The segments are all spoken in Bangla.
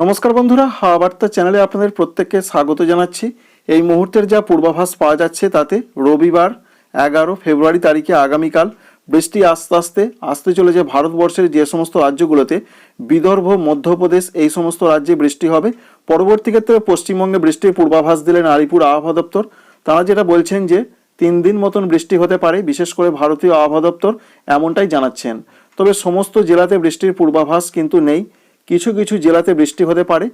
নমস্কার বন্ধুরা, হাওয়া বার্তা চ্যানেলে আপনাদের প্রত্যেককে স্বাগত জানাচ্ছি। এই মুহূর্তের যা পূর্বাভাস পাওয়া যাচ্ছে তাতে রবিবার এগারো ফেব্রুয়ারি তারিখে আগামীকাল বৃষ্টি আস্তে আস্তে আসতে চলেছে ভারতবর্ষের যে সমস্ত রাজ্যগুলোতে। বিদর্ভ, মধ্যপ্রদেশ এই সমস্ত রাজ্যে বৃষ্টি হবে। পরবর্তী ক্ষেত্রে পশ্চিমবঙ্গে বৃষ্টির পূর্বাভাস দিলেন আলিপুর আবহাওয়া দপ্তর। তারা যেটা বলছেন যে, তিন দিন মতন বৃষ্টি হতে পারে, বিশেষ করে ভারতীয় আবহাওয়া দপ্তর এমনটাই জানাচ্ছেন। তবে সমস্ত জেলাতে বৃষ্টির পূর্বাভাস কিন্তু নেই। কিছু কিছু জেলাতে বৃষ্টি হতে পারে।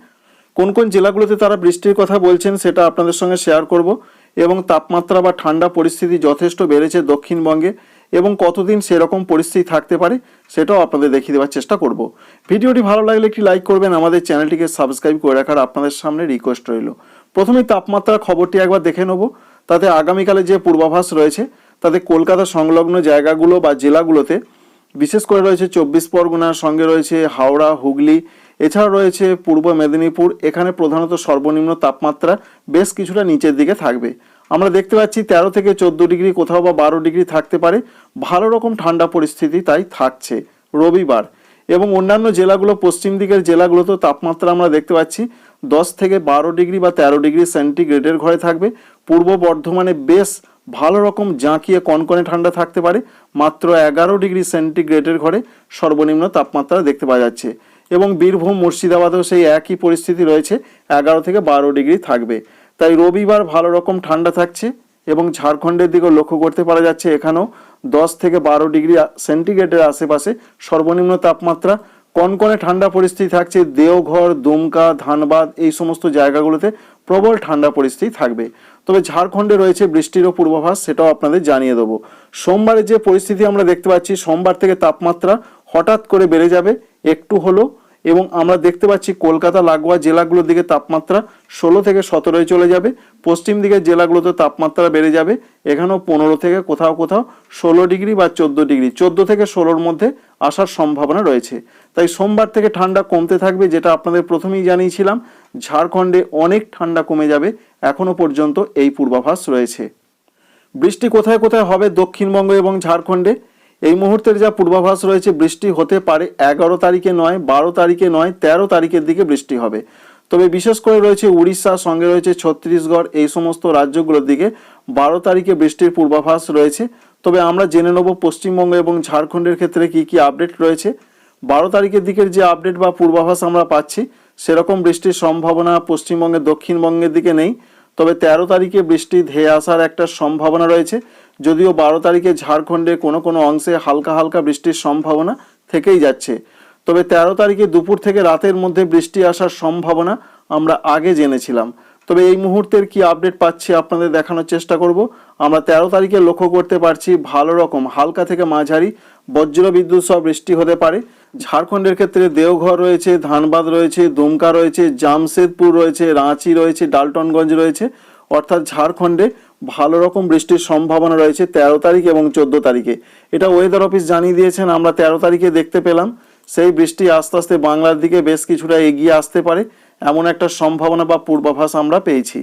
কোন কোন জেলাগুলোতে তারা বৃষ্টির কথা বলছেন সেটা আপনাদের সঙ্গে শেয়ার করব এবং তাপমাত্রা বা ঠান্ডা পরিস্থিতি যথেষ্ট বেড়েছে দক্ষিণবঙ্গে এবং কতদিন সেরকম পরিস্থিতি থাকতে পারে সেটাও আপনাদের দেখিয়ে দেওয়ার চেষ্টা করব। ভিডিওটি ভালো লাগলে একটি লাইক করবেন, আমাদের চ্যানেলটিকে সাবস্ক্রাইব করে রাখার আপনাদের সামনে রিকোয়েস্ট রইল। প্রথমেই তাপমাত্রার খবরটি একবার দেখে নেব। তাতে আগামীকালে যে পূর্বাভাস রয়েছে, তাতে কলকাতা সংলগ্ন জায়গাগুলো বা জেলাগুলোতে বিশেষ করে রয়েছে চব্বিশ পরগনার সঙ্গে রয়েছে হাওড়া, হুগলি এছাড়া রয়েছে পূর্ব মেদিনীপুর। এখানে প্রধানত সর্বনিম্ন তাপমাত্রা বেশ কিছুটা নিচের দিকে থাকবে। আমরা দেখতে পাচ্ছি তেরো থেকে চোদ্দ ডিগ্রি, কোথাও বা বারো ডিগ্রি থাকতে পারে। ভালো রকম ঠান্ডা পরিস্থিতি তাই থাকছে রবিবার। এবং অন্যান্য জেলাগুলো, পশ্চিম দিকের জেলাগুলোতেও তাপমাত্রা আমরা দেখতে পাচ্ছি দশ থেকে বারো ডিগ্রি বা তেরো ডিগ্রি সেন্টিগ্রেডের ঘরে থাকবে। পূর্ব বর্ধমানে বেশ ভালো রকম জাঁকিয়ে কনকনে ঠান্ডা থাকতে পারে, মাত্র এগারো ডিগ্রি সেন্টিগ্রেডের ঘরে সর্বনিম্ন তাপমাত্রা দেখতে পাওয়া যাচ্ছে। এবং বীরভূম, মুর্শিদাবাদেও সেই একই পরিস্থিতি রয়েছে, এগারো থেকে বারো ডিগ্রি থাকবে। তাই রবিবার ভালো রকম ঠান্ডা থাকছে এবং ঝাড়খণ্ডের দিকেও লক্ষ্য করতে পারা যাচ্ছে, এখানেও দশ থেকে বারো ডিগ্রি সেন্টিগ্রেডের আশেপাশে সর্বনিম্ন তাপমাত্রা। কনকনে ঠান্ডা পরিস্থিতি থাকছে, দেওঘর, দুমকা, ধানবাদ এই সমস্ত জায়গাগুলোতে প্রবল ঠান্ডা পরিস্থিতি থাকবে। তবে ঝাড়খণ্ডে রয়েছে বৃষ্টিরও পূর্বাভাস, সেটাও আপনাদের জানিয়ে দেবো। সোমবারে যে পরিস্থিতি আমরা দেখতে পাচ্ছি, সোমবার থেকে তাপমাত্রা হঠাৎ করে বেড়ে যাবে, একটু হলো এবং আমরা দেখতে পাচ্ছি কলকাতা, লাগোয়া জেলাগুলোর দিকে তাপমাত্রা ষোলো থেকে সতেরোয় চলে যাবে। পশ্চিম দিকের জেলাগুলোতে তাপমাত্রা বেড়ে যাবে। এখানেও পনেরো থেকে কোথাও কোথাও ষোলো ডিগ্রি বা চোদ্দ ডিগ্রি, চোদ্দ থেকে ষোলোর মধ্যে আসার সম্ভাবনা রয়েছে। তাই সোমবার থেকে ঠান্ডা কমতে থাকবে, যেটা আপনাদের প্রথমেই জানিয়েছিলাম। ঝাড়খণ্ডে অনেক ঠান্ডা কমে যাবে, এখনও পর্যন্ত এই পূর্বাভাস রয়েছে। বৃষ্টি কোথায় কোথায় হবে দক্ষিণবঙ্গ এবং ঝাড়খণ্ডে? এই মুহূর্তের যা পূর্বাভাস রয়েছে, বৃষ্টি হতে পারে এগারো তারিখে নয়, বারো তারিখে নয়, তেরো তারিখের দিকে বৃষ্টি হবে। তবে বিশেষ করে রয়েছে উড়িষ্যা, সঙ্গে রয়েছে ছত্তিশগড়, এই সমস্ত রাজ্যগুলোর দিকে বারো তারিখে বৃষ্টির পূর্বাভাস রয়েছে। তবে আমরা জেনে নেব পশ্চিমবঙ্গ এবং ঝাড়খণ্ডের ক্ষেত্রে কি কি আপডেট রয়েছে। বারো তারিখের দিকের যে আপডেট বা পূর্বাভাস আমরা পাচ্ছি, সেরকম বৃষ্টির সম্ভাবনা পশ্চিমবঙ্গের দক্ষিণবঙ্গের দিকে নেই। তবে তেরো তারিখে বৃষ্টি ধেয়ে আসার একটা সম্ভাবনা রয়েছে। যদিও বারো তারিখে ঝাড়খণ্ডে কোনো কোনো অংশে হালকা হালকা বৃষ্টির সম্ভাবনা থেকেই যাচ্ছে। তবে তেরো তারিখে দুপুর থেকে রাতের মধ্যে বৃষ্টি আসার সম্ভাবনা আমরা আগে জেনেছিলাম। তবে এই মুহূর্তের কি আপডেট পাচ্ছি আপনাদের দেখানোর চেষ্টা করব। আমরা তেরো তারিখে লক্ষ্য করতে পারছি ভালো রকম হালকা থেকে মাঝারি বজ্র বিদ্যুৎ সহ বৃষ্টি হতে পারে। ঝাড়খণ্ডের ক্ষেত্রে দেওঘর রয়েছে, ধানবাদ রয়েছে, দুমকা রয়েছে, জামশেদপুর রয়েছে, রাঁচি রয়েছে, ডালটনগঞ্জ রয়েছে। অর্থাৎ ঝাড়খণ্ডে ভালো রকম বৃষ্টির সম্ভাবনা রয়েছে তেরো তারিখ এবং চোদ্দ তারিখে। এটা ওয়েদার অফিস জানিয়ে দিয়েছেন, আমরা তেরো তারিখে দেখতে পেলাম। সেই বৃষ্টি আস্তে আস্তে বাংলার দিকে বেশ কিছুটা এগিয়ে আসতে পারে, এমন একটা সম্ভাবনা বা পূর্বাভাস আমরা পেয়েছি।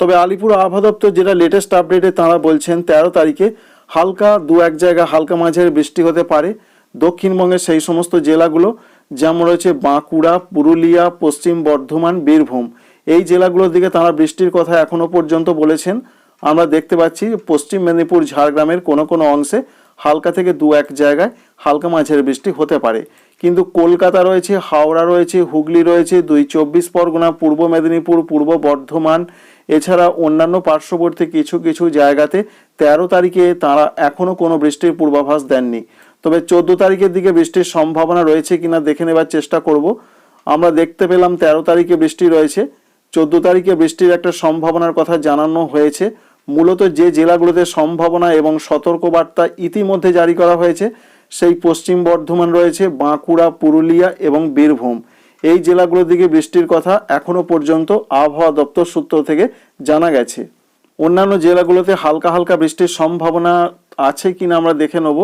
তবে আলিপুর আবহাওয়া দপ্তর যেটা লেটেস্ট আপডেটে তারা বলছেন, তেরো তারিখে হালকা দু এক জায়গা হালকা মাঝের বৃষ্টি হতে পারে। দক্ষিণবঙ্গের সেই সমস্ত জেলাগুলো, যেমন রয়েছে বাঁকুড়া, পুরুলিয়া, পশ্চিম বর্ধমান, বীরভূম, এই জেলাগুলোর দিকে তারা বৃষ্টির কথা এখনও পর্যন্ত বলেছেন। আমরা দেখতে পাচ্ছি পশ্চিম মেদিনীপুর, ঝাড়গ্রামের কোনো কোনো অংশে হালকা থেকে দু এক জায়গায় হালকা মাঝের বৃষ্টি হতে পারে। কিন্তু কলকাতা রয়েছে, হাওড়া রয়েছে, হুগলি রয়েছে, দুই চব্বিশ পরগনা, পূর্ব মেদিনীপুর, পূর্ব বর্ধমান, এছাড়া অন্যান্য পার্শ্ববর্তী কিছু কিছু জায়গাতে তেরো তারিখে তারা এখনও কোনো বৃষ্টির পূর্বাভাস দেননি। তবে চোদ্দ তারিখের দিকে বৃষ্টির সম্ভাবনা রয়েছে কিনা দেখে নেবার চেষ্টা করব। আমরা দেখতে পেলাম তেরো তারিখে বৃষ্টি রয়েছে। চোদ্দ তারিখে বৃষ্টির একটা সম্ভাবনার কথা জানানো হয়েছে। মূলত যে জেলাগুলোতে সম্ভাবনা এবং সতর্কবার্তা ইতিমধ্যে জারি করা হয়েছে, সেই পশ্চিম বর্ধমান রয়েছে বাঁকুড়া, পুরুলিয়া এবং বীরভূম। এই জেলাগুলোর দিকে বৃষ্টির কথা এখনও পর্যন্ত আবহাওয়া দপ্তর সূত্র থেকে জানা গেছে। অন্যান্য জেলাগুলোতে হালকা হালকা বৃষ্টির সম্ভাবনা আছে কিনা আমরা দেখে নেব।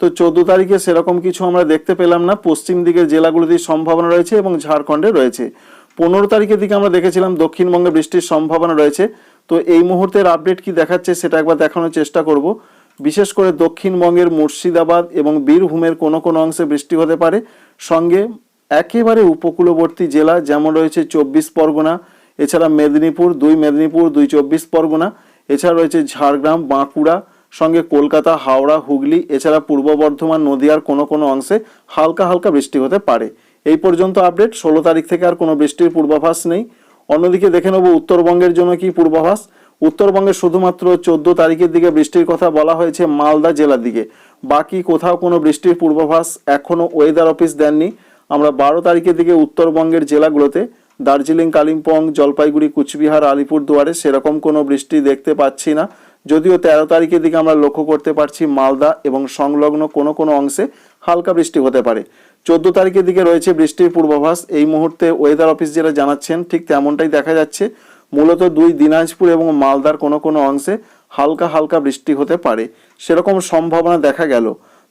তো চোদ্দ তারিখে সেরকম কিছু আমরা দেখতে পেলাম না। পশ্চিম দিকের জেলাগুলোতেই সম্ভাবনা রয়েছে এবং ঝাড়খণ্ডে রয়েছে। পনেরো তারিখের দিকে আমরা দেখেছিলাম দক্ষিণবঙ্গে বৃষ্টির সম্ভাবনা রয়েছে। তো এই মুহূর্তের আপডেট কি দেখাচ্ছে সেটা একবার দেখানোর চেষ্টা করব। বিশেষ করে দক্ষিণবঙ্গের মুর্শিদাবাদ এবং বীরভূমের কোনো কোনো অংশে বৃষ্টি হতে পারে। সঙ্গে একেবারে উপকূলবর্তী জেলা যেমন রয়েছে চব্বিশ পরগনা, এছাড়া মেদিনীপুর দুই মেদিনীপুর, দুই চব্বিশ পরগনা, এছাড়া রয়েছে ঝাড়গ্রাম, বাঁকুড়া, সঙ্গে কলকাতা, হাওড়া, হুগলি, এছাড়া পূর্ব বর্ধমান, নদিয়ার কোনো কোনো অংশে হালকা হালকা বৃষ্টি হতে পারে। এই পর্যন্ত আপডেট ষোলো তারিখ থেকে আর কোনো বৃষ্টির পূর্বাভাস নেই। অন্যদিকে দেখে নেব উত্তরবঙ্গের জন্য কি পূর্বাভাস। উত্তরবঙ্গে শুধুমাত্র চোদ্দ তারিখের দিকে বৃষ্টির কথা বলা হয়েছে মালদা জেলার দিকে। বাকি কোথাও কোনো বৃষ্টির পূর্বাভাস এখনও ওয়েদার অফিস দেননি। আমরা বারো তারিখের দিকে উত্তরবঙ্গের জেলাগুলোতে দার্জিলিং, কালিম্পং, জলপাইগুড়ি, কুচবিহার, আলিপুরদুয়ারে সেরকম কোনো বৃষ্টি দেখতে পাচ্ছি না। যদিও তেরো তারিখের দিকে আমরা লক্ষ্য করতে পারছি মালদা এবং সংলগ্ন কোনো কোনো অংশে হালকা বৃষ্টি হতে পারে। চোদ্দ তারিখের দিকে রয়েছে বৃষ্টির পূর্বাভাস। এই মুহূর্তে ওয়েদার অফিস যেটা জানাচ্ছেন, ঠিক তেমনটাই দেখা যাচ্ছে। মূলত দুই দিনাজপুর এবং মালদার কোনো কোনো অংশে হালকা হালকা বৃষ্টি হতে পারে। সেরকম সম্ভাবনা দেখা গেল।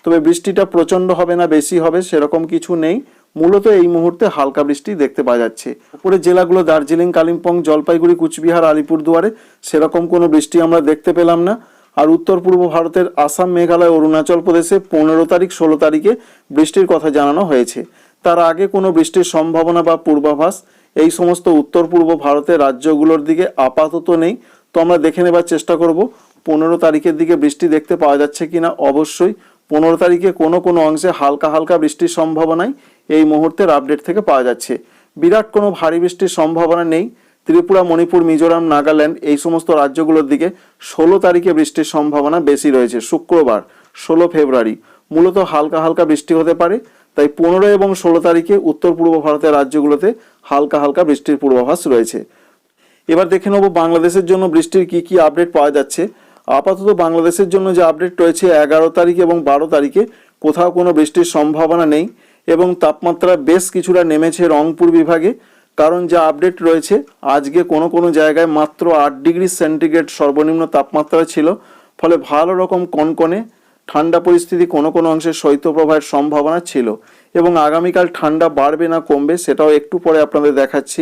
তবে বৃষ্টিটা প্রচণ্ড হবে না, বেশি হবে, সেরকম কিছু নেই। মূলত এই মুহূর্তে হালকা বৃষ্টি দেখতে পাওয়া যাচ্ছে। উপরে জেলাগুলো দার্জিলিং, কালিম্পং, জলপাইগুড়ি, কুচবিহার, আলিপুরদুয়ারে সেরকম কোনো বৃষ্টি আমরা দেখতে পেলাম না। আর উত্তর পূর্ব ভারতের আসাম, মেঘালয়, অরুণাচল প্রদেশে পনেরো তারিখ, ষোলো তারিখে বৃষ্টির কথা জানানো হয়েছে। তার আগে কোনো বৃষ্টির সম্ভাবনা বা পূর্বাভাস? এই সমস্ত উত্তর পূর্ব ভারতের রাজ্যগুলোর দিকে আপাতত নেই। তো আমরা দেখে নেবার চেষ্টা করব, পনেরো তারিখের দিকে বৃষ্টি দেখতে পাওয়া যাচ্ছে কিনা? অবশ্যই, পনেরো তারিখে কোনো কোনো অংশে হালকা হালকা বৃষ্টির সম্ভাবনাই এই মুহূর্তের আপডেট থেকে পাওয়া যাচ্ছে। বিরাট কোনো ভারী বৃষ্টির সম্ভাবনা নেই। ত্রিপুরা, মণিপুর, মিজোরাম, নাগাল্যান্ড এই সমস্ত রাজ্যগুলোর দিকে ষোলো তারিখে বৃষ্টির সম্ভাবনা বেশি রয়েছে। শুক্রবার, ষোলো ফেব্রুয়ারি। মূলত হালকা হালকা বৃষ্টি হতে পারে, তাই পনেরো এবং ষোলো তারিখে উত্তর পূর্ব ভারতের রাজ্যগুলোতে হালকা হালকা বৃষ্টির পূর্বাভাস রয়েছে। এবার দেখে নেব বাংলাদেশের জন্য বৃষ্টির কি কি আপডেট পাওয়া যাচ্ছে। আপাতত বাংলাদেশের জন্য যে আপডেট রয়েছে, এগারো তারিখ এবং বারো তারিখে কোথাও কোনো বৃষ্টির সম্ভাবনা নেই এবং তাপমাত্রা বেশ কিছুটা নেমেছে রংপুর বিভাগে। কারণ যা আপডেট রয়েছে, আজকে কোনো কোনো জায়গায় মাত্র আট ডিগ্রি সেন্টিগ্রেড সর্বনিম্ন তাপমাত্রা ছিল। ফলে ভালো রকম কনকনে ঠান্ডা পরিস্থিতি কোনো কোনো অংশে শৈত্যপ্রবাহের সম্ভাবনা ছিল। এবং আগামীকাল ঠান্ডা বাড়বে না কমবে, সেটাও একটু পরে আপনাদের দেখাচ্ছি।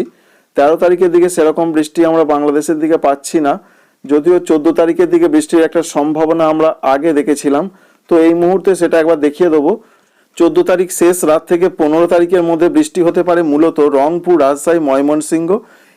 তেরো তারিখের দিকে সেরকম বৃষ্টি আমরা বাংলাদেশের দিকে পাচ্ছি না, যদিও চোদ্দ তারিখের দিকে বৃষ্টির একটা সম্ভাবনা আমরা আগে দেখেছিলাম। তো এই মুহূর্তে সেটা একবার দেখিয়ে দেবো। চোদ্দ তারিখ শেষ রাত থেকে পনেরো তারিখের মধ্যে বৃষ্টি হতে পারে, মূলত রংপুর, রাজশাহী, ময়মনসিংহ।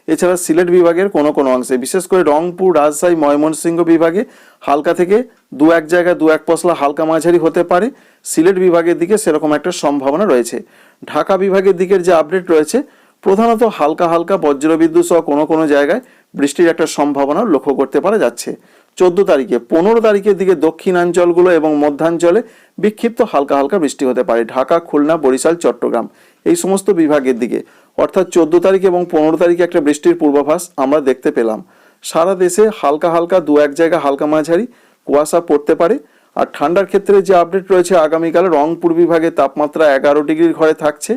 এছাড়া সিলেট বিভাগের কোনো কোনো অংশে, বিশেষ করে রংপুর, রাজশাহী, ময়মনসিংহ বিভাগে হালকা থেকে দু এক জায়গায় দু এক পশলা হালকা মাঝারি হতে পারে। সিলেট বিভাগের দিকে সেরকম একটা সম্ভাবনা রয়েছে। ঢাকা বিভাগের দিকের যে আপডেট রয়েছে, প্রধানত হালকা হালকা বজ্রবিদ্যুৎ সহ কোনো কোনো জায়গায় বৃষ্টির একটা সম্ভাবনা লক্ষ্য করতে পারা যাচ্ছে। চোদ্দ তারিখে, পনেরো তারিখের দিকে দক্ষিণাঞ্চলগুলো এবং মধ্যাঞ্চলে বিক্ষিপ্ত হালকা হালকা বৃষ্টি হতে পারে। ঢাকা, খুলনা, বরিশাল, চট্টগ্রাম এই সমস্ত বিভাগের দিকে। অর্থাৎ চোদ্দ তারিখ এবং পনেরো তারিখে একটা বৃষ্টির পূর্বাভাস আমরা দেখতে পেলাম। সারা দেশে হালকা হালকা দু এক জায়গা হালকা মাঝারি কুয়াশা পড়তে পারে। আর ঠান্ডার ক্ষেত্রে যে আপডেট রয়েছে, আগামীকাল রংপুর বিভাগে তাপমাত্রা এগারো ডিগ্রির ঘরে থাকছে।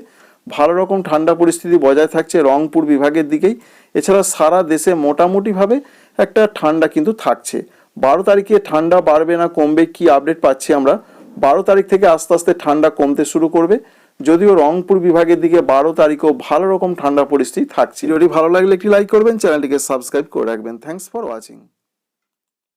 ভালো রকম ঠান্ডা পরিস্থিতি বজায় থাকছে রংপুর বিভাগের দিকেই। এছাড়া সারা দেশে মোটামুটিভাবে একটা ঠান্ডা কিন্তু থাকছে। বারো তারিখে ঠান্ডা বাড়বে না, কমবে কি আপডেট পাচ্ছি আমরা। বারো তারিখ থেকে আস্তে আস্তে ঠান্ডা কমতে শুরু করবে। যদিও রংপুর বিভাগের দিকে বারো তারিখেও ভালো রকম ঠান্ডা পরিস্থিতি থাকছে। যদি ভালো লাগলে একটি লাইক করবেন, চ্যানেলটিকে সাবস্ক্রাইব করে রাখবেন। Thanks for watching